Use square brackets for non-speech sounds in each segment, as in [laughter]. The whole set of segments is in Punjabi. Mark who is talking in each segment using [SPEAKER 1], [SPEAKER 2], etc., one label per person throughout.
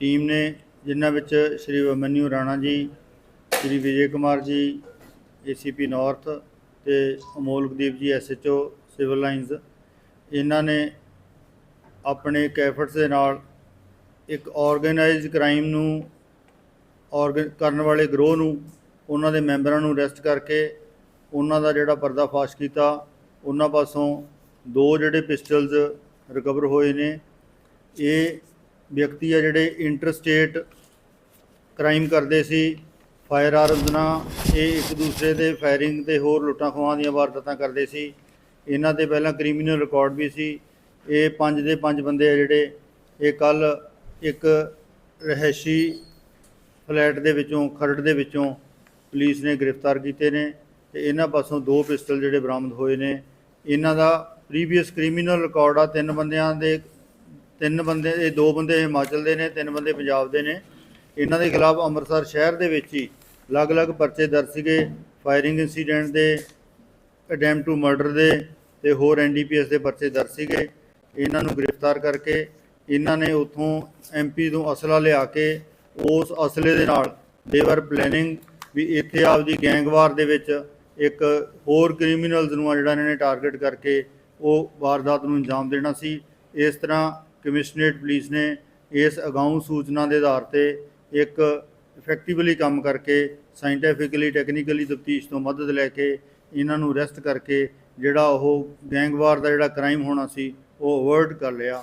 [SPEAKER 1] ਟੀਮ ਨੇ, ਜਿਨ੍ਹਾਂ ਵਿੱਚ ਸ਼੍ਰੀ ਅਮਨਿਊ ਰਾਣਾ ਜੀ, ਸ਼੍ਰੀ ਵਿਜੇ ਕੁਮਾਰ ਜੀ ਏਸੀਪੀ ਨਾਰਥ ਤੇ ਅਮੋਲਕਦੀਪ ਜੀ ਐਸਐਚਓ ਸਿਵਲ ਲਾਈਨਸ ਇਹਨਾਂ ਨੇ ਆਪਣੇ ਕੈਫਟਸ ਦੇ ਨਾਲ ਇੱਕ ਆਰਗੇਨਾਈਜ਼ਡ ਕ੍ਰਾਈਮ ਨੂੰ, ਔਰਗਨ, ਕਰਨ ਵਾਲੇ ਗਰੋਹ ਨੂੰ, ਉਹਨਾਂ ਦੇ ਮੈਂਬਰਾਂ ਨੂੰ ਅਰੈਸਟ ਕਰਕੇ ਉਹਨਾਂ ਦਾ ਜਿਹੜਾ ਪਰਦਾਫਾਸ਼ ਕੀਤਾ, ਉਹਨਾਂ ਪਾਸੋਂ ਦੋ ਜਿਹੜੇ ਪਿਸਟਲਸ ਰਿਕਵਰ ਹੋਏ ਨੇ, ਇਹ ਵਿਅਕਤੀ ਆ ਜਿਹੜੇ ਇੰਟਰਸਟੇਟ ਕ੍ਰਾਈਮ ਕਰਦੇ ਸੀ ਫਾਇਰ ਆਰਮਸ ਨਾਲ, ਇਹ ਇੱਕ ਦੂਸਰੇ ਦੇ ਫਾਇਰਿੰਗ ਤੇ ਹੋਰ ਲੁੱਟਾਂ ਖੋਹਾਂ ਦੀਆਂ ਵਾਰਦਾਤਾਂ ਕਰਦੇ ਸੀ। ਇਹਨਾਂ ਦੇ ਪਹਿਲਾਂ ਕ੍ਰਿਮੀਨਲ ਰਿਕਾਰਡ ਵੀ ਸੀ। ਇਹ ਪੰਜ ਦੇ ਪੰਜ ਬੰਦੇ ਆ ਜਿਹੜੇ, ਇਹ ਕੱਲ ਇੱਕ ਰਹਿਸ਼ੀ ਫਲੈਟ ਦੇ ਵਿੱਚੋਂ, ਖਰੜ ਦੇ ਵਿੱਚੋਂ ਪੁਲਿਸ ਨੇ ਗ੍ਰਿਫਤਾਰ ਕੀਤੇ ਨੇ ਤੇ ਇਹਨਾਂ ਪਾਸੋਂ ਦੋ ਪਿਸਟਲ ਜਿਹੜੇ ਬਰਾਮਦ ਹੋਏ ਨੇ। ਇਹਨਾਂ ਦਾ ਪ੍ਰੀਵੀਅਸ ਕ੍ਰਿਮੀਨਲ ਰਿਕਾਰਡ ਆ ਤਿੰਨ ਬੰਦਿਆਂ ਦੇ ਤਿੰਨ ਬੰਦੇ, ਇਹ ਦੋ ਬੰਦੇ ਹਿਮਾਚਲ ਦੇ ਨੇ, ਤਿੰਨ ਬੰਦੇ ਪੰਜਾਬ ਦੇ ਨੇ। ਇਹਨਾਂ ਦੇ ਖਿਲਾਫ ਅੰਮ੍ਰਿਤਸਰ ਸ਼ਹਿਰ ਦੇ ਵਿੱਚ ਹੀ ਅਲੱਗ-ਅਲੱਗ ਪਰਚੇ ਦਰਜ ਸੀਗੇ। ਫਾਇਰਿੰਗ ਇਨਸੀਡੈਂਟ ਦੇ ਅਟੈਂਪਟ ਟੂ ਮਰਡਰ ਦੇ ਤੇ ਹੋਰ ਐਨਡੀਪੀਐਸ ਦੇ ਪਰਚੇ ਦਰਜ ਸੀਗੇ। ਇਹਨਾਂ ਨੂੰ ਗ੍ਰਿਫਤਾਰ ਕਰਕੇ ਇਹਨਾਂ ਨੇ ਉਥੋਂ ਐਮਪੀ ਤੋਂ ਅਸਲਾ ਲਿਆ ਕੇ ਉਸ ਅਸਲੇ ਦੇ ਨਾਲ ਦੇਵਰ ਪਲੈਨਿੰਗ ਵੀ ਇੱਥੇ ਆਪਦੀ ਗੈਂਗਵਾਰ ਦੇ ਵਿੱਚ ਇੱਕ ਹੋਰ ਕ੍ਰਿਮੀਨਲਸ ਨੂੰ ਆ ਜਿਹੜਾ ਇਹਨਾਂ ਨੇ ਟਾਰਗੇਟ ਕਰਕੇ ਉਹ ਵਾਰਦਾਤ ਨੂੰ ਅੰਜਾਮ ਦੇਣਾ ਸੀ। ਇਸ ਤਰ੍ਹਾਂ ਕਮਿਸ਼ਨਰੇਟ ਪੁਲਿਸ ਨੇ ਇਸ ਅਗਾਊਂ ਸੂਚਨਾ ਦੇ ਆਧਾਰ ਤੇ ਇੱਕ ਇਫੈਕਟਿਵਲੀ ਕੰਮ ਕਰਕੇ ਸਾਇੰਟੀਫਿਕਲੀ ਟੈਕਨੀਕਲੀ ਤਫਤੀਸ਼ ਤੋਂ ਮਦਦ ਲੈ ਕੇ ਇਹਨਾਂ ਨੂੰ ਅਰੈਸਟ ਕਰਕੇ ਜਿਹੜਾ ਉਹ ਗੈਂਗਵਾਰ ਦਾ ਜਿਹੜਾ ਕ੍ਰਾਈਮ ਹੋਣਾ ਸੀ ਉਹ ਅਵਰਟ ਕਰ ਲਿਆ।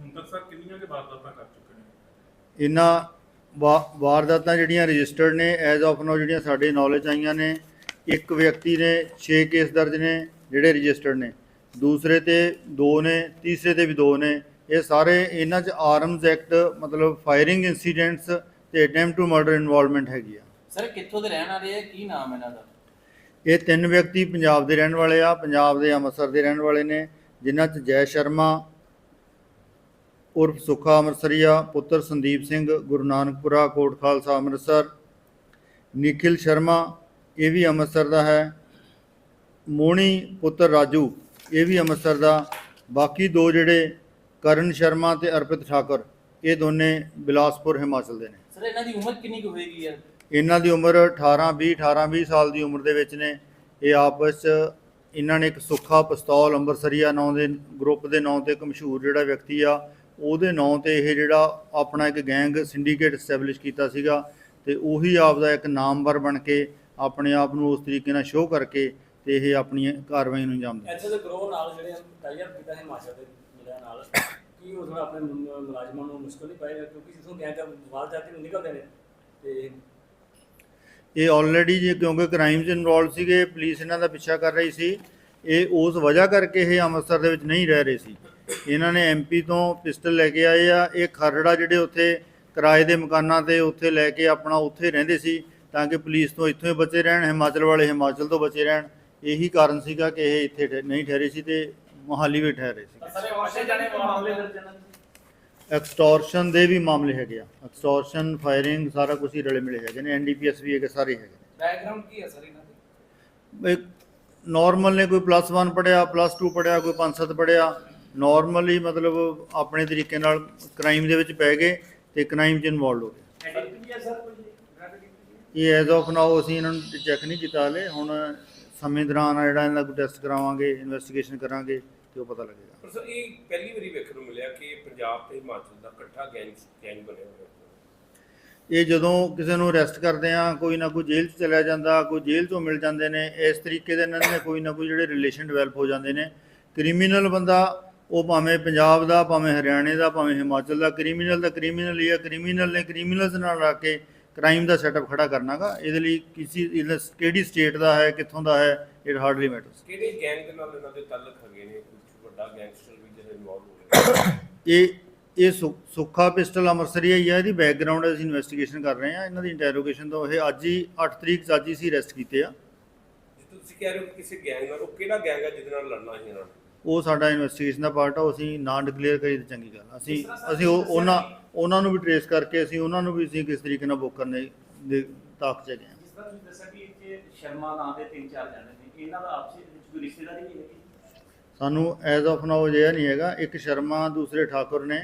[SPEAKER 2] ਹੁਣ ਤੱਕ ਸਰ ਕਿੰਨੀਆਂ ਦੇ ਵਾਰਦਾਤਾਂ ਕਰ ਚੁੱਕੇ ਨੇ?
[SPEAKER 1] ਇਹਨਾਂ ਵਾਰਦਾਤਾਂ ਜਿਹੜੀਆਂ ਰਜਿਸਟਰਡ ਨੇ ਐਜ਼ ਆਫ ਨਾਓ ਜਿਹੜੀਆਂ ਸਾਡੇ ਨੌਲੇਜ ਆਈਆਂ ਨੇ ਇੱਕ ਵਿਅਕਤੀ ਨੇ 6 ਕੇਸ ਦਰਜ ਨੇ ਜਿਹੜੇ ਰਜਿਸਟਰਡ ਨੇ। ਦੂਸਰੇ ਤੇ ਦੋ ਨੇ ਤੀਸਰੇ ਤੇ ਵੀ ਦੋ ਨੇ। ਇਹ ਸਾਰੇ ਇਹਨਾਂ 'ਚ ਆਰਮਸ ਐਕਟ ਮਤਲਬ ਫਾਇਰਿੰਗ ਇਨਸੀਡੈਂਟਸ ਤੇ ਅਟੈਂਪਟ ਟੂ ਮਰਡਰ ਇਨਵੋਲਵਮੈਂਟ ਹੈਗੀ ਆ।
[SPEAKER 3] ਸਰ ਕਿੱਥੋਂ ਦੇ ਰਹਿਣ ਵਾਲੇ ਆ? ਕੀ ਨਾਮ ਇਹਨਾਂ ਦਾ?
[SPEAKER 1] ਇਹ ਤਿੰਨ ਵਿਅਕਤੀ ਪੰਜਾਬ ਦੇ ਰਹਿਣ ਵਾਲੇ ਆ ਪੰਜਾਬ ਦੇ ਅੰਮ੍ਰਿਤਸਰ ਦੇ ਰਹਿਣ ਵਾਲੇ ਨੇ ਜਿਨ੍ਹਾਂ 'ਚ ਜੈ ਸ਼ਰਮਾ ਉਰਫ ਸੁੱਖਾ ਅੰਮ੍ਰਿਤਸਰੀਆ ਪੁੱਤਰ ਸੰਦੀਪ ਸਿੰਘ ਗੁਰੂ ਨਾਨਕਪੁਰਾ ਕੋਟ ਖਾਲਸਾ ਅੰਮ੍ਰਿਤਸਰ ਨikhil ਸ਼ਰਮਾ ਇਹ ਵੀ ਅੰਮ੍ਰਿਤਸਰ ਦਾ ਹੈ ਮੋਣੀ ਪੁੱਤਰ ਰਾਜੂ ਇਹ ਵੀ ਅੰਮ੍ਰਿਤਸਰ ਦਾ ਬਾਕੀ ਦੋ ਜਿਹੜੇ ਕਰਨ ਸ਼ਰਮਾ ਤੇ ਅਰਪਿਤ ਠਾਕੁਰ ਇਹ ਦੋਨੇ ਬਿਲਾਸਪੁਰ ਹਿਮਾਚਲ ਦੇ ਨੇ।
[SPEAKER 3] ਸਰ ਇਹਨਾਂ ਦੀ ਉਮਰ ਕਿੰਨੀ ਕੁ ਹੋਏਗੀ ਯਾਰ?
[SPEAKER 1] ਇਹਨਾਂ ਦੀ ਉਮਰ 18 20 18 20 ਸਾਲ ਦੀ ਉਮਰ ਦੇ ਵਿੱਚ ਨੇ। ਇਹ ਆਪਸ 'ਚ ਇਹਨਾਂ ਨੇ ਇੱਕ ਸੁੱਖਾ ਪਿਸਤੌਲ ਅੰਬਰਸਰੀਆ ਨਾਂ ਦੇ ਗਰੁੱਪ ਦੇ ਨਾਂ ਤੇ ਇੱਕ ਮਸ਼ਹੂਰ ਜਿਹੜਾ ਵਿਅਕਤੀ ਆ ਉਹਦੇ ਨਾਂ ਤੇ ਇਹ ਜਿਹੜਾ ਆਪਣਾ ਇੱਕ ਗੈਂਗ ਸਿੰਡੀਕੇਟ ਐਸਟੈਬਲਿਸ਼ ਕੀਤਾ ਸੀਗਾ ਤੇ ਉਹੀ ਆਪਦਾ ਇੱਕ ਨਾਮਵਰ ਬਣ ਕੇ ਆਪਣੇ ਆਪ ਨੂੰ ਉਸ ਤਰੀਕੇ ਨਾਲ ਸ਼ੋਅ ਕਰਕੇ ਤੇ ਇਹ ਆਪਣੀ ਕਾਰਵਾਈ ਨੂੰ ਅੰਜਾਮ ਦਿੰਦੇ।
[SPEAKER 4] ਦੇ ਗਰੋਹ ਨਾਲ ਜਿਹੜੇ ਟਾਈਅਪ ਕੀਤਾ ਹਿਮਾਚਲ ਦੇ। ਜ਼ਿਲ੍ਹਿਆਂ ਨਾਲ, ਕੀ ਉਹ ਥੋੜਾ ਆਪਣੇ ਮੁ- ਮੁਲਾਜ਼ਮਾਂ ਨੂੰ ਮੁਸ਼ਕਲ ਨਹੀਂ ਪਾਏਗਾ, ਕਿਉਂਕਿ ਜਿੱਥੋਂ ਗੈਂਗ ਵਾਲ ਜਾਂਦੇ ਨੂੰ ਨਿਕਲਦੇ ਨੇ ਤੇ
[SPEAKER 1] ਇਹ ਆਲਰੇਡੀ ਜੇ ਕਿਉਂਕਿ ਕ੍ਰਾਈਮ 'ਚ ਇਨਵੋਲਵ ਸੀਗੇ ਪੁਲਿਸ ਇਹਨਾਂ ਦਾ ਪਿੱਛਾ ਕਰ ਰਹੀ ਸੀ, ਇਹ ਉਸ ਵਜ੍ਹਾ ਕਰਕੇ ਇਹ ਅੰਮ੍ਰਿਤਸਰ ਦੇ ਵਿੱਚ ਨਹੀਂ ਰਹਿ ਰਹੇ ਸੀ। ਇਹਨਾਂ ਨੇ ਐਮਪੀ ਤੋਂ ਪਿਸਟਲ ਲੈ ਕੇ ਆਏ ਆ, ਇਹ ਖਰੜਾ ਜਿਹੜੇ ਉੱਥੇ ਕਿਰਾਏ ਦੇ ਮਕਾਨਾਂ ਤੇ ਉੱਥੇ ਲੈ ਕੇ ਆਪਣਾ ਉੱਥੇ ਰਹਿੰਦੇ ਸੀ, ਤਾਂ ਕਿ ਪੁਲਿਸ ਤੋਂ ਇੱਥੋਂ ਹੀ ਬਚੇ ਰਹਿਣ, ਹਿਮਾਚਲ ਵਾਲੇ ਹਿਮਾਚਲ ਤੋਂ ਬਚੇ ਰਹਿਣ। ਇਹੀ ਕਾਰਨ ਸੀਗਾ ਕਿ ਇਹ ਇੱਥੇ ਠਹਿ- ਨਹੀਂ ਠਹਿਰੇ ਸੀ ਤੇ ਮੋਹਾਲੀ ਵੀ ਠਹਿਰੇ ਸੀ।
[SPEAKER 4] ਸਾਰੇ ਵਾਸ਼ੇ ਜਾਣੇ ਮਾਮਲੇ ਦਰਜ ਨੇ
[SPEAKER 1] ਐਕਸਟੋਰਸ਼ਨ ਦੇ ਵੀ ਮਾਮਲੇ ਹੈਗੇ ਆ। ਐਕਸਟੋਰਸ਼ਨ ਫਾਇਰਿੰਗ ਸਾਰਾ ਕੁਝ ਹੀ ਰਲੇ ਮਿਲੇ ਹੈਗੇ ਨੇ। ਐਨਡੀਪੀਐਸ ਵੀ ਹੈਗੇ ਸਾਰੇ ਹੈਗੇ
[SPEAKER 4] ਬੈਕਗ੍ਰਾਉਂਡ ਕੀ ਹੈ ਸਰ ਇਹਨਾਂ ਦੀ?
[SPEAKER 1] ਇੱਕ ਨਾਰਮਲ ਨੇ ਕੋਈ ਪਲੱਸ 1 ਪੜਿਆ ਪਲੱਸ 2 ਪੜਿਆ ਕੋਈ 5-7 ਪੜਿਆ ਨਾਰਮਲੀ ਮਤਲਬ ਆਪਣੇ ਤਰੀਕੇ ਨਾਲ ਕ੍ਰਾਈਮ ਦੇ ਵਿੱਚ ਪੈ ਗਏ ਤੇ ਕ੍ਰਾਈਮ 'ਚ ਇਨਵੋਲਡ ਹੋ ਗਏ।
[SPEAKER 4] ਸਰ
[SPEAKER 1] ਇਹ ਐਜ਼ ਆਫ ਨਾਓ ਅਸੀਂ ਇਹਨਾਂ ਨੂੰ ਚੈੱਕ ਨਹੀਂ ਕੀਤਾ ਹਲੇ। ਹੁਣ ਸਮੇਂ ਦੌਰਾਨ ਆ ਜਿਹੜਾ ਇਹਨਾਂ ਦਾ ਕੋਈ ਟੈਸਟ ਕਰਾਵਾਂਗੇ ਇਨਵੈਸਟੀਗੇਸ਼ਨ ਕਰਾਂਗੇ। ਤੇ ਉਹ ਪਤਾ ਲੱਗੇਗਾ।
[SPEAKER 2] ਪਰ ਸਰ ਇਹ ਪਹਿਲੀ ਵਾਰੀ ਵੇਖਣ ਨੂੰ ਮਿਲਿਆ ਕਿ ਪੰਜਾਬ ਤੇ ਹਿਮਾਚਲ ਦਾ ਇਕੱਠਾ ਗੈਂਗ ਗੈਂਗ ਬਣਿਆ ਹੋਇਆ
[SPEAKER 1] ਇਹ ਜਦੋਂ ਕਿਸੇ ਨੂੰ ਅਰੈਸਟ ਕਰਦੇ ਆ ਕੋਈ ਨਾ ਕੋਈ ਜੇਲ੍ਹ 'ਚ ਚਲਿਆ ਜਾਂਦਾ ਕੋਈ ਜੇਲ੍ਹ ਤੋਂ ਮਿਲ ਜਾਂਦੇ ਨੇ ਇਸ ਤਰੀਕੇ ਦੇ ਇਹਨਾਂ ਦੇ ਕੋਈ ਨਾ ਕੋਈ ਜਿਹੜੇ ਰਿਲੇਸ਼ਨ ਡਿਵੈਲਪ ਹੋ ਜਾਂਦੇ ਨੇ। ਕ੍ਰਿਮੀਨਲ ਬੰਦਾ ਉਹ ਭਾਵੇਂ ਪੰਜਾਬ ਦਾ ਭਾਵੇਂ ਹਰਿਆਣੇ ਦਾ ਭਾਵੇਂ ਹਿਮਾਚਲ ਦਾ ਕ੍ਰਿਮੀਨਲ ਦਾ ਕ੍ਰਿਮੀਨਲ ਹੀ ਆ ਕ੍ਰਿਮੀਨਲ ਨੇ ਕ੍ਰਿਮੀਨਲਸ ਨਾਲ ਆ ਕੇ ਕ੍ਰਾਈਮ ਦਾ ਸੈਟਅਪ ਖੜਾ ਕਰਨਾਗਾ ਇਹਦੇ ਲਈ ਕਿਸੇ ਇਹਦਾ ਕਿਹੜੀ ਸਟੇਟ ਦਾ ਹੈ ਕਿੱਥੋਂ ਦਾ ਹੈ ਇਟ ਹਾਰਡਲੀ ਮੈਟਰਸ
[SPEAKER 2] ਕਿਹੜੇ ਗੈਂਗ ਦੇ ਨਾਲ ਇਹਨਾਂ ਦੇ ਤਾਲੁਕ ਹੈਗੇ ਨੇ? ਵੱਡਾ ਗੈਂਗਸਟਰ ਵੀ ਜਿਹੜੇ ਇਨਵੋਲਵ ਹੋ ਰਹੇ [coughs]
[SPEAKER 1] ਇਹ ਇਹ ਸੁੱਖਾ ਪਿਸਟਲ ਅੰਮ੍ਰਿਤਸਰੀ ਹੀ ਹੈ ਇਹਦੀ ਬੈਕਗ੍ਰਾਉਂਡ ਅਸੀਂ ਇਨਵੈਸਟੀਗੇਸ਼ਨ ਕਰ ਰਹੇ ਹਾਂ। ਇਹਨਾਂ ਦੀ ਇੰਟਰੋਗੇਸ਼ਨ ਤੋਂ ਇਹ ਅੱਜ ਹੀ 8 ਤਰੀਕ ਅੱਜ ਹੀ ਸੀ ਅਰੈਸਟ ਕੀਤੇ ਆ।
[SPEAKER 2] ਜਿੱਥੇ ਤੁਸੀਂ ਕਹਿ ਰਹੇ ਹੋ ਕਿ ਕਿਸੇ ਗੈਂਗ ਨਾਲ ਉਹ ਕਿਹੜਾ ਗੈਂਗ ਹੈ ਜਿਹਦੇ ਨਾਲ ਲੜਨਾ ਸੀ ਇਹਨਾਂ ਨੇ?
[SPEAKER 1] ਉਹ ਸਾਡਾ ਇਨਵੈਸਟੀਗੇਸ਼ਨ ਦਾ ਪਾਰਟ ਆ ਅਸੀਂ ਨਾਂ ਡਿਕਲੇਅਰ ਕਰੀ ਤੇ ਚੰਗੀ ਗੱਲ। ਅਸੀਂ ਅਸੀਂ ਉਹ ਉਹਨਾਂ ਉਹਨਾਂ ਨੂੰ ਵੀ ਟਰੇਸ ਕਰਕੇ ਅਸੀਂ ਉਹਨਾਂ ਨੂੰ ਵੀ ਅਸੀਂ ਕਿਸ ਤਰੀਕੇ ਨਾਲ ਬੁੱਕ ਕਰਨੇ ਦੇ ਤਾਕ ਚ ਗਏ
[SPEAKER 5] ਜਿਸ ਤਰ੍ਹਾਂ ਤੁਸੀਂ ਦੱਸਿਆ ਕਿ ਇੱਥੇ ਸ਼ਰਮਾ ਨਾਂ ਦੇ ਤਿੰਨ ਚਾਰ ਜਾਣੇ ਨੇ ਇਹਨਾਂ ਦਾ ਆਪਸੀ ਵਿੱਚ ਕੋਈ ਰਿਸ਼ਤੇਦਾਰੀ ਨਹੀਂ ਹੈਗੀ?
[SPEAKER 1] ਸਾਨੂੰ ਐਜ਼ ਆਫ ਨਾਓ ਜਿਹਾ ਨਹੀਂ ਹੈਗਾ। ਇੱਕ ਸ਼ਰਮਾ ਦੂਸਰੇ ਠਾਕੁਰ ਨੇ।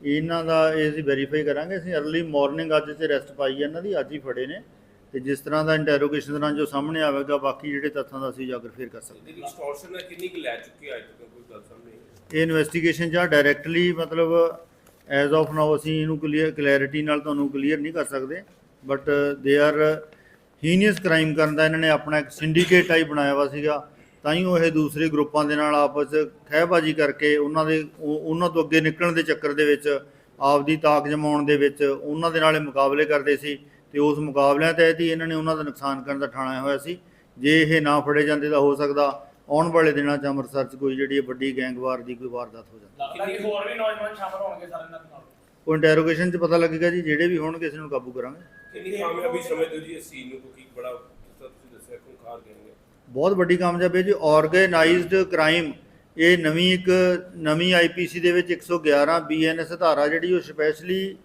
[SPEAKER 1] ਇਹਨਾਂ ਦਾ ਇਹ ਅਸੀਂ ਵੈਰੀਫਾਈ ਕਰਾਂਗੇ। ਅਸੀਂ ਅਰਲੀ ਮਾਰਨਿੰਗ ਅੱਜ ਤੇ ਰੈਸਟ ਪਾਈ ਹੈ ਇਹਨਾਂ ਦੀ ਅੱਜ ਹੀ ਫੜੇ ਨੇ। ਤੇ ਜਿਸ ਤਰ੍ਹਾਂ ਦਾ ਇੰਟਰੋਗੇਸ਼ਨ ਦੌਰਾਨ ਜੋ ਸਾਹਮਣੇ ਆਵੇਗਾ ਬਾਕੀ ਜਿਹੜੇ ਤੱਥਾਂ ਦਾ ਅਸੀਂ ਉਜਾਗਰ ਫਿਰ ਕਰ ਸਕਦੇ
[SPEAKER 2] ਇਹਦੀ ਐਕਸਟੋਰਸ਼ਨ ਹੈ ਕਿੰਨੀ ਕੁ ਲੈ ਚੁੱਕੇ ਆ ਅੱਜ ਤੱਕ? ਕੋਈ ਗੱਲ ਸਾਹਮਣੇ ਹੈ?
[SPEAKER 1] ਇਹ ਇਨਵੈਸਟੀਗੇਸ਼ਨ ਜਾਂ ਡਾਇਰੈਕਟਲੀ ਮਤਲਬ ਐਜ਼ ਆਫ ਨਾਓ ਅਸੀਂ ਇਹਨੂੰ ਕਲੀਅਰ ਕਲੈਰਿਟੀ ਨਾਲ ਤੁਹਾਨੂੰ ਕਲੀਅਰ ਨਹੀਂ ਕਰ ਸਕਦੇ। But they are heinous crime ਕਰਨ ਦਾ ਇਹਨਾਂ ਨੇ ਆਪਣਾ ਇੱਕ ਸਿੰਡੀਕੇਟ ਟਾਈਪ ਬਣਾਇਆ ਵਾ ਸੀਗਾ। ਤਾਂ ਹੀ ਉਹ ਇਹ ਦੂਸਰੇ ਗਰੁੱਪਾਂ ਦੇ ਨਾਲ ਆਪਸ ਖਹਿਬਾਜ਼ੀ ਕਰਕੇ ਉਹਨਾਂ ਦੇ ਉਹ- ਉਹਨਾਂ ਤੋਂ ਅੱਗੇ ਨਿਕਲਣ ਦੇ ਚੱਕਰ ਦੇ ਵਿੱਚ ਆਪਦੀ ਤਾਕ ਜਮਾਉਣ ਦੇ ਵਿੱਚ ਉਹਨਾਂ ਦੇ ਨਾਲ ਇਹ ਮੁਕਾਬਲੇ ਕਰਦੇ ਸੀ ਤੇ ਉਸ ਮੁਕਾਬਲਿਆਂ ਤਹਿਤ ਹੀ ਇਹਨਾਂ ਨੇ ਉਹਨਾਂ ਦਾ ਨੁਕਸਾਨ ਕਰਨ ਦਾ ਠਾਣਿਆ ਹੋਇਆ ਸੀ। ਜੇ ਇਹ ਨਾ ਫੜੇ ਜਾਂਦੇ ਤਾਂ ਹੋ ਸਕਦਾ ਆਉਣ ਵਾਲੇ ਦਿਨਾਂ 'ਚ ਅੰਮ੍ਰਿਤਸਰ 'ਚ ਕੋਈ ਜਿਹੜੀ ਵੱਡੀ ਗੈਂਗਵਾਰ ਦੀ ਕੋਈ ਵਾਰਦਾਤ ਹੋ ਜਾਂਦੀ
[SPEAKER 4] ਲੱਗਦਾ ਕਿ ਹੋਰ ਵੀ ਨੌਜਵਾਨ ਸ਼ਾਮਲ ਹੋਣਗੇ ਸਾਰੇ ਇਹਨਾਂ ਦੇ ਨਾਲ?
[SPEAKER 1] ਉਹ ਇੰਟਰੋਗੇਸ਼ਨ 'ਚ ਪਤਾ ਲੱਗੇਗਾ ਜੀ ਜਿਹੜੇ ਵੀ ਹੋਣਗੇ ਕਿਸੇ ਨੂੰ ਕਾਬੂ ਕਰਾਂਗੇ।
[SPEAKER 2] ਕਿੰਨੀ ਕਾਮਯਾਬੀ ਸਮਝਦੇ ਹੋ ਜੀ ਇਸ ਚੀਜ਼ ਨੂੰ ਕਿਉਂਕਿ ਬੜਾ ਜਿਸ ਤਰ੍ਹਾਂ ਤੁਸੀਂ ਦੱਸਿਆ
[SPEAKER 1] ਬਹੁਤ ਵੱਡੀ ਕਾਮਯਾਬੀ ਹੈ ਜੀ। ਆਰਗੇਨਾਈਜ਼ਡ ਕ੍ਰਾਈਮ ਇਹ ਨਵੀਂ ਇੱਕ, ਨਵੀਂ ਆਈਪੀਸੀ ਦੇ ਵਿੱਚ 111 ਬੀਐਨਐਸ ਧਾਰਾ ਜਿਹੜੀ ਉਹ ਸਪੈਸ਼ਲੀ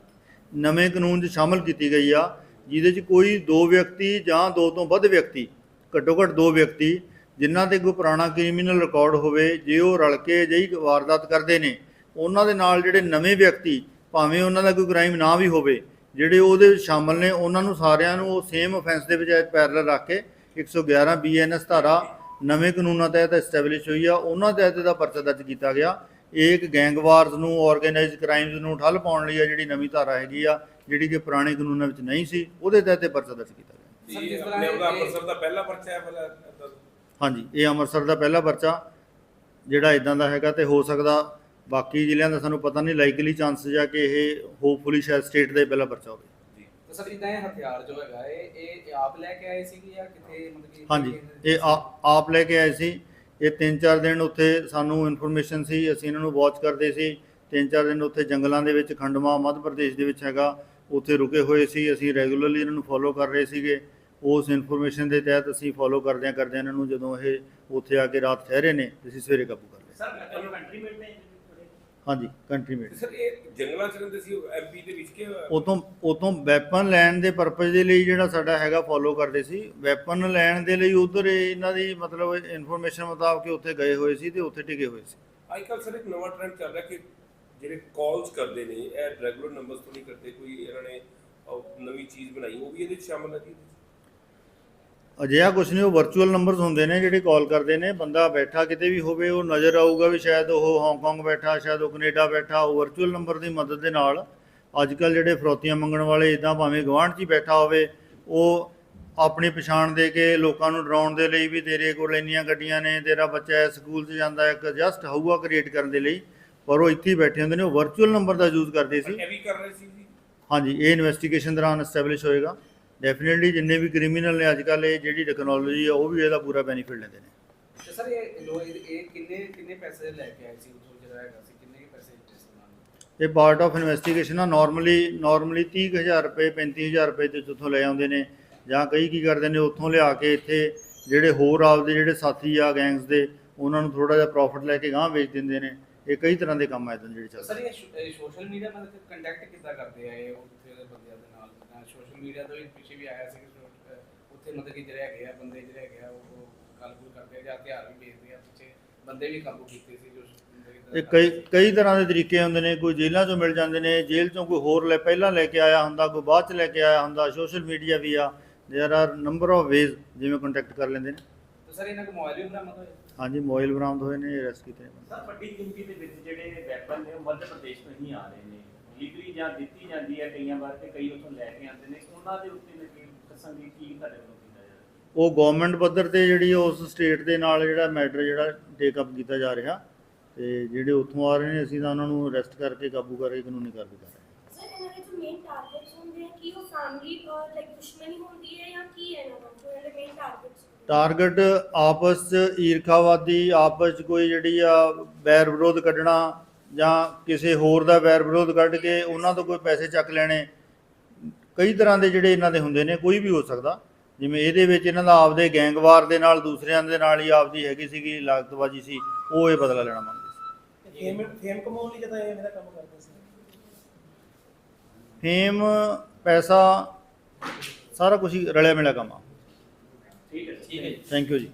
[SPEAKER 1] ਨਵੇਂ ਕਾਨੂੰਨ 'ਚ ਸ਼ਾਮਲ ਕੀਤੀ ਗਈ ਆ, ਜਿਹਦੇ 'ਚ ਕੋਈ ਦੋ ਵਿਅਕਤੀ ਜਾਂ ਦੋ ਤੋਂ ਵੱਧ ਵਿਅਕਤੀ, ਘੱਟੋ ਘੱਟ ਦੋ ਵਿਅਕਤੀ, ਜਿਨ੍ਹਾਂ ਤੇ ਕੋਈ ਪੁਰਾਣਾ ਕ੍ਰਿਮੀਨਲ ਰਿਕਾਰਡ ਹੋਵੇ, ਜੇ ਉਹ ਰਲ ਕੇ ਅਜਿਹੀ ਵਾਰਦਾਤ ਕਰਦੇ ਨੇ, ਉਹਨਾਂ ਦੇ ਨਾਲ ਜਿਹੜੇ ਨਵੇਂ ਵਿਅਕਤੀ, ਭਾਵੇਂ ਉਹਨਾਂ ਦਾ ਕੋਈ ਕ੍ਰਾਈਮ ਨਾ ਵੀ ਹੋਵੇ, ਜਿਹੜੇ ਉਹਦੇ ਵਿੱਚ ਸ਼ਾਮਲ ਨੇ, ਉਹਨਾਂ ਨੂੰ ਸਾਰਿਆਂ ਨੂੰ ਉਹ ਸੇਮ ਅਫੈਂਸ ਦੇ ਵਿੱਚ ਪੈਰਲਲ ਰੱਖ ਕੇ 111 ਬੀਐਨਐਸ ਧਾਰਾ ਨਵੇਂ ਕਾਨੂੰਨਾਂ ਤਹਿਤ ਐਸਟੈਬਲਿਸ਼ ਹੋਈ ਆ। ਉਹਨਾਂ ਤਹਿਤ ਇਹਦਾ ਪਰਚਾ ਦਰਜ ਕੀਤਾ ਗਿਆ। ਇਹ ਇੱਕ ਗੈਂਗਵਾਰਸ ਨੂੰ ਆਰਗੇਨਾਈਜ਼ਡ ਕ੍ਰਾਈਮਸ ਨੂੰ ਠੱਲ ਪਾਉਣ ਲਈ ਆ ਜਿਹੜੀ ਨਵੀਂ ਧਾਰਾ ਹੈਗੀ ਆ ਜਿਹੜੀ ਕਿ ਪੁਰਾਣੇ ਕਾਨੂੰਨਾਂ ਵਿੱਚ ਨਹੀਂ ਸੀ ਉਹਦੇ ਤਹਿਤ ਇਹ ਪਰਚਾ ਦਰਜ ਕੀਤਾ ਗਿਆ।
[SPEAKER 3] ਸਰ,
[SPEAKER 2] ਜੀ
[SPEAKER 3] ਜਿਸ ਤਰ੍ਹਾਂ
[SPEAKER 2] ਆਪਣੇ ਉਹਦਾ
[SPEAKER 3] ਇਹ-
[SPEAKER 2] ਅੰਮ੍ਰਿਤਸਰ ਦਾ ਪਹਿਲਾ ਪਰਚਾ ਹੈ ਪਹਿਲਾ ਏਦਾਂ?
[SPEAKER 1] ਹਾਂਜੀ ਇਹ ਅੰਮ੍ਰਿਤਸਰ ਦਾ ਪਹਿਲਾ ਪਰਚਾ ਜਿਹੜਾ ਇਦਾਂ ਦਾ ਹੈਗਾ ਤੇ ਹੋ ਸਕਦਾ ਬਾਕੀ ਜ਼ਿਲ੍ਹਿਆਂ ਦਾ ਸਾਨੂੰ ਪਤਾ ਨਹੀਂ ਲਾਈਕਲੀ ਚਾਂਸਸ ਆ ਕਿ ਇਹ ਹੋਪਫੁਲੀ ਸ਼ਾਇਦ ਸਟੇਟ ਦਾ ਪਹਿਲਾ ਪਰਚਾ ਹੋਵੇ।
[SPEAKER 3] ਸਰ ਇਦਾਂ ਇਹ ਹਥਿਆਰ ਜੋ ਹੈਗਾ ਇਹ ਇਹ ਆਪ ਲੈ ਕੇ ਆਏ ਸੀਗੇ ਜਾਂ ਕਿਤੇ ਮਤਲਬ ਕਿ
[SPEAKER 1] ਹਾਂਜੀ ਇਹ ਆ- ਆਪ ਲੈ ਕੇ ਆਏ ਸੀ। ਇਹ 3-4 ਦਿਨ ਉੱਥੇ ਸਾਨੂੰ ਇਨਫੋਰਮੇਸ਼ਨ ਸੀ ਅਸੀਂ ਇਹਨਾਂ ਨੂੰ ਵਾਚ ਕਰਦੇ ਸੀ। 3-4 ਦਿਨ ਉੱਥੇ ਜੰਗਲਾਂ ਦੇ ਵਿੱਚ ਖੰਡਵਾ ਮੱਧ ਪ੍ਰਦੇਸ਼ ਦੇ ਵਿੱਚ ਹੈਗਾ। ਉੱਥੇ ਰੁਕੇ ਹੋਏ ਸੀ ਅਸੀਂ ਰੈਗੂਲਰਲੀ ਇਹਨਾਂ ਨੂੰ ਫੋਲੋ ਕਰ ਰਹੇ ਸੀਗੇ। ਉਸ ਇਨਫੋਰਮੇਸ਼ਨ ਦੇ ਤਹਿਤ ਅਸੀਂ ਫੋਲੋ ਕਰਦਿਆਂ ਕਰਦਿਆਂ ਇਹਨਾਂ ਨੂੰ ਜਦੋਂ ਇਹ ਉੱਥੇ ਆ ਕੇ ਰਾਤ ਠਹਿਰੇ ਨੇ ਤੇ ਅਸੀਂ ਸਵੇਰੇ ਕਾਬੂ ਕਰ ਲਿਆ
[SPEAKER 5] ਸਰ ਤੁਹਾਨੂੰ ਕੰਟਰੀ ਮਿਲਦੇ ਨੇ
[SPEAKER 1] ਹਾਂਜੀ ਕੰਟਰੀ ਮੇਡ
[SPEAKER 2] ਸਰ ਇਹ ਜੰਗਲਾਂ ਚ ਰਹਿੰਦੇ ਸੀ ਐਮਪੀ ਦੇ ਵਿੱਚ ਕਿ
[SPEAKER 1] ਉਤੋਂ ਉਤੋਂ ਵੈਪਨ ਲੈਣ ਦੇ ਪਰਪਸ ਦੇ ਲਈ ਜਿਹੜਾ ਸਾਡਾ ਹੈਗਾ ਫੋਲੋ ਕਰਦੇ ਸੀ। ਵੈਪਨ ਲੈਣ ਦੇ ਲਈ ਉਧਰ ਇਹਨਾਂ ਦੀ ਮਤਲਬ ਇਨਫੋਰਮੇਸ਼ਨ ਮੁਤਾਬਕ ਉੱਥੇ ਗਏ ਹੋਏ ਸੀ ਤੇ ਉੱਥੇ ਟਿਕੇ ਹੋਏ ਸੀ।
[SPEAKER 2] ਅੱਜ ਕੱਲ੍ਹ ਸਰ ਇੱਕ ਨਵਾਂ ਟ੍ਰੈਂਡ ਚੱਲ ਰਿਹਾ ਕਿ ਜਿਹੜੇ ਕਾਲਸ ਕਰਦੇ ਨੇ ਇਹ ਰੈਗੂਲਰ ਨੰਬਰਸ ਤੋਂ ਨਹੀਂ ਕਰਦੇ ਕੋਈ ਇਹਨਾਂ ਨੇ ਨਵੀਂ ਚੀਜ਼ ਬਣਾਈ ਉਹ ਵੀ ਇਹਦੇ ਵਿੱਚ ਸ਼ਾਮਲ ਹੈ ਜੀ?
[SPEAKER 1] ਅਜਿਹਾ ਕੁਝ ਨਹੀਂ ਉਹ ਵਰਚੁਅਲ ਨੰਬਰਸ ਹੁੰਦੇ ਨੇ ਜਿਹੜੇ ਕਾਲ ਕਰਦੇ ਨੇ ਬੰਦਾ ਬੈਠਾ ਕਿਤੇ ਵੀ ਹੋਵੇ ਉਹ ਨਜ਼ਰ ਆਊਗਾ ਵੀ ਸ਼ਾਇਦ ਉਹ ਹਾਂਗਕਾਂਗ ਬੈਠਾ ਸ਼ਾਇਦ ਉਹ ਕੈਨੇਡਾ ਬੈਠਾ ਉਹ ਵਰਚੁਅਲ ਨੰਬਰ ਦੀ ਮਦਦ ਦੇ ਨਾਲ ਅੱਜ ਕੱਲ ਜਿਹੜੇ ਫਰੋਤੀਆਂ ਮੰਗਣ ਵਾਲੇ ਇਦਾਂ ਭਾਵੇਂ ਗਵਾਂਢ 'ਚ ਹੀ ਬੈਠਾ ਹੋਵੇ ਉਹ ਆਪਣੀ ਪਛਾਣ ਦੇ ਕੇ ਲੋਕਾਂ ਨੂੰ ਡਰਾਉਣ ਦੇ ਲਈ ਵੀ ਤੇਰੇ ਕੋਲ ਇੰਨੀਆਂ ਗੱਡੀਆਂ ਨੇ ਤੇਰਾ ਬੱਚਾ ਸਕੂਲ 'ਚ ਜਾਂਦਾ ਇੱਕ ਜਸਟ ਹਊਆ ਕ੍ਰੀਏਟ ਕਰਨ ਦੇ ਲਈ ਪਰ ਉਹ ਇੱਥੇ ਬੈਠੇ ਹੁੰਦੇ ਨੇ ਉਹ ਵਰਚੁਅਲ ਨੰਬਰ ਦਾ ਯੂਜ਼ ਕਰਦੇ ਸੀ।
[SPEAKER 2] ਇਹ ਵੀ ਕਰ ਰਹੇ ਸੀ ਜੀ?
[SPEAKER 1] ਹਾਂਜੀ ਇਹ ਇਨਵੈਸਟੀਗੇਸ਼ਨ ਦੌਰਾਨ ਐਸਟੈਬਲਿਸ਼ ਹੋਏਗਾ। ਡੈਫੀਨਿਟਲੀ ਜਿੰਨੇ ਵੀ ਕ੍ਰਿਮੀਨਲ ਨੇ ਅੱਜ ਕੱਲ ਇਹ ਜਿਹੜੀ ਟੈਕਨੋਲੋਜੀ ਆ ਉਹ ਵੀ ਇਹਦਾ ਪੂਰਾ ਬੈਨੀਫਿਟ ਲੈਂਦੇ ਨੇ।
[SPEAKER 3] ਤੇ ਸਰ ਇਹ ਲੋ ਇਹ ਕਿੰਨੇ ਕਿੰਨੇ ਪੈਸੇ ਲੈ ਕੇ ਆਏ ਸੀ ਉਥੋਂ ਜਿਹੜਾ ਹੈਗਾ ਸੀ? ਕਿੰਨੇ ਕੁ ਪੈਸੇ ਦਿੱਤੇ ਸੀ ਉਹਨਾਂ ਨੂੰ?
[SPEAKER 1] ਇਹ ਪਾਰਟ ਆਫ ਇਨਵੈਸਟੀਗੇਸ਼ਨ ਆ ਨਾਰਮਲੀ ਨਾਰਮਲੀ 30000 ਰੁਪਏ 35000 ਰੁਪਏ ਤੇ ਉੱਥੋਂ ਲੈ ਆਉਂਦੇ ਨੇ। ਜਾਂ ਕਈ ਕੀ ਕਰਦੇ ਨੇ ਉੱਥੋਂ ਲਿਆ ਕੇ ਇੱਥੇ ਜਿਹੜੇ ਹੋਰ ਆਪਦੇ ਜਿਹੜੇ ਸਾਥੀ ਆ ਗੈਂਗਸ ਦੇ ਉਹਨਾਂ ਨੂੰ ਥੋੜਾ ਜਿਹਾ ਪ੍ਰੋਫਿਟ ਲੈ ਕੇ ਗਾਂਹ ਵੇਚ ਦਿੰਦੇ ਨੇ। ਇਹ ਕਈ ਤਰ੍ਹਾਂ ਦੇ ਕੰਮ ਆ ਇਦਾਂ ਜਿਹੜੇ
[SPEAKER 3] ਤੇ ਸਰ
[SPEAKER 1] ਚੱਲਦੇ
[SPEAKER 3] ਇਹ ਸੋਸ਼ਲ ਮੀਡੀਆ ਮਤਲਬ ਕੰਟੈਕਟ ਕਿੱਦਾਂ ਕਰਦੇ ਆ ਇਹ? ਦੇ ਬੰਦਿਆਂ ਦੇ? ਨਾਲ ਸੋਸ਼ਲ ਮੀਡੀਆ ਤੋਂ ਵੀ ਪਿੱਛੇ ਵੀ ਆਇਆ ਸੀ ਕਿ ਸੋ- ਅਹ ਉੱਥੇ ਮਤਲਬ ਕਿ ਜਿਹੜੇ ਹੈਗੇ ਆ ਬੰਦੇ ਜਿਹੜੇ ਹੈਗੇ ਆ ਉਹ ਕਾਲਕੂਲ ਕਰਦੇ ਆ ਜਾਂ ਹਥਿਆਰ ਵੀ ਵੇਚਦੇ ਆ ਪਿੱਛੇ ਬੰਦੇ ਵੀ ਕਾਬੂ ਕੀਤੇ ਸੀ ਜੋ ਮਤਲਬ ਕਿ
[SPEAKER 1] ਇਹ ਕਈ ਕਈ ਤਰ੍ਹਾਂ ਦੇ ਤਰੀਕੇ ਹੁੰਦੇ ਨੇ ਕੋਈ ਜੇਲ੍ਹਾਂ ਚੋਂ ਮਿਲ ਜਾਂਦੇ ਨੇ ਜੇਲ੍ਹ ਚੋਂ ਕੋਈ ਹੋਰ ਲੈ ਪਹਿਲਾਂ ਲੈ ਕੇ ਆਇਆ ਹੁੰਦਾ ਕੋਈ ਬਾਅਦ ਚ ਲੈ ਕੇ ਆਇਆ ਹੁੰਦਾ ਸੋਸ਼ਲ ਮੀਡੀਆ ਵੀ ਆ there are number of ways ਜਿਵੇਂ ਕੰਟੈਕਟ ਕਰ ਲੈਂਦੇ ਨੇ
[SPEAKER 3] ਤੇ ਸਰ ਇਹਨਾਂ ਕੋ ਮੋਬਾਈਲ ਵੀ ਬਰਾਮਦ ਹੋਏ
[SPEAKER 1] ਹਾਂਜੀ ਮੋਬਾਈਲ ਬਰਾਮਦ ਹੋਏ ਨੇ ਅਰੈਸਟ ਕੀਤੇ ਨੇ ਬੰਦੇ।
[SPEAKER 5] ਸਰ ਵੱਡੀ ਗਿਣਤੀ ਦੇ ਵਿੱਚ ਜਿਹੜੇ ਵੈਪਨ ਨੇ ਉਹ ਮੱਧ ਪ੍ਰਦੇਸ਼ ਤੋਂ ਹੀ ਆ ਰਹੇ ਨੇ ਡਿਲੀਵਰੀ ਜਾਂ ਦਿੱਤੀ ਜਾਂਦੀ ਹੈ ਕਈਆਂ ਵਾਰ ਤੇ ਕਈ ਉੱਥੋਂ ਲੈ ਕੇ ਆਉਂਦੇ ਨੇ। ਉਹਨਾਂ ਦੇ ਉੱਤੇ ਦੱਸਣ ਦੀ ਕੀ ਤੁਹਾਡੇ ਵੱਲੋਂ ਕੀਤਾ ਜਾ ਰਿਹਾ?
[SPEAKER 1] ਉਹ ਗਵਰਨਮੈਂਟ ਪੱਧਰ ਤੇ ਜਿਹੜੀ ਉਸ ਸਟੇਟ ਦੇ ਨਾਲ ਜਿਹੜਾ ਮੈਟਰ ਜਿਹੜਾ ਟੇਕ ਅਪ ਕੀਤਾ ਜਾ ਰਿਹਾ ਤੇ ਜਿਹੜੇ ਉੱਥੋਂ ਆ ਰਹੇ ਨੇ ਅਸੀਂ ਤਾਂ ਉਹਨਾਂ ਨੂੰ ਅਰੈਸਟ ਕਰਕੇ ਕਾਬੂ ਕਰਕੇ ਕਾਨੂੰਨੀ ਕਾਰਵਾਈ ਕਰ ਰਹੇ ਹਾਂ।
[SPEAKER 6] ਸਰ ਇਹਨਾਂ ਦੇ ਜੋ ਮੇਨ ਟਾਰਗੇਟਸ ਹੁੰਦੇ ਆ ਕੀ ਉਹ ਫੈਮਿਲੀ ਲਾਈਕ ਦੁਸ਼ਮਣੀ ਹੁੰਦੀ ਹੈ ਜਾਂ ਕੀ ਹੈ ਇਹਨਾਂ ਦਾ ਜੋ ਇਹਨਾਂ ਦੇ ਮੇਨ ਟਾਰਗੇਟਸ
[SPEAKER 1] ਟਾਰਗੇਟ ਆਪਸ ਚ ਈਰਖਾਵਾਦੀ ਆਪਸ ਚ ਕੋਈ ਜਿਹੜੀ ਆ ਵੈਰ ਵਿਰੋਧ ਕੱਢਣਾ ਜਾਂ ਕਿਸੇ ਹੋਰ ਦਾ ਵੈਰ ਵਿਰੋਧ ਕੱਢ ਕੇ ਉਹਨਾਂ ਤੋਂ ਕੋਈ ਪੈਸੇ ਚੱਕ ਲੈਣੇ ਕਈ ਤਰ੍ਹਾਂ ਦੇ ਜਿਹੜੇ ਇਹਨਾਂ ਦੇ ਹੁੰਦੇ ਨੇ ਕੋਈ ਵੀ ਹੋ ਸਕਦਾ। ਜਿਵੇਂ ਇਹਦੇ ਵਿੱਚ ਇਹਨਾਂ ਦਾ ਆਪਦੇ ਗੈਂਗਵਾਰ ਦੇ ਨਾਲ ਦੂਸਰਿਆਂ ਦੇ ਨਾਲ ਹੀ ਆਪਦੀ ਹੈਗੀ ਸੀਗੀ ਲਾਗਤਬਾਜੀ ਸੀ ਉਹ ਇਹ ਬਦਲਾ ਲੈਣਾ ਮੰਗਦੇ ਸੀ।
[SPEAKER 7] ਫੇਮ ਫੇਮ ਕਮਾਉਣ ਲਈ ਜਦੋਂ ਇਹ ਮੇਰਾ ਕੰਮ ਕਰਦੇ ਸੀ।
[SPEAKER 1] ਫੇਮ ਪੈਸਾ ਸਾਰਾ ਕੁਝ ਰਲਿਆ ਮਿਲਿਆ ਕੰਮ ਆ।
[SPEAKER 5] ਠੀਕ ਹੈ
[SPEAKER 3] ਠੀਕ ਹੈ
[SPEAKER 1] ਥੈਂਕ ਯੂ ਜੀ।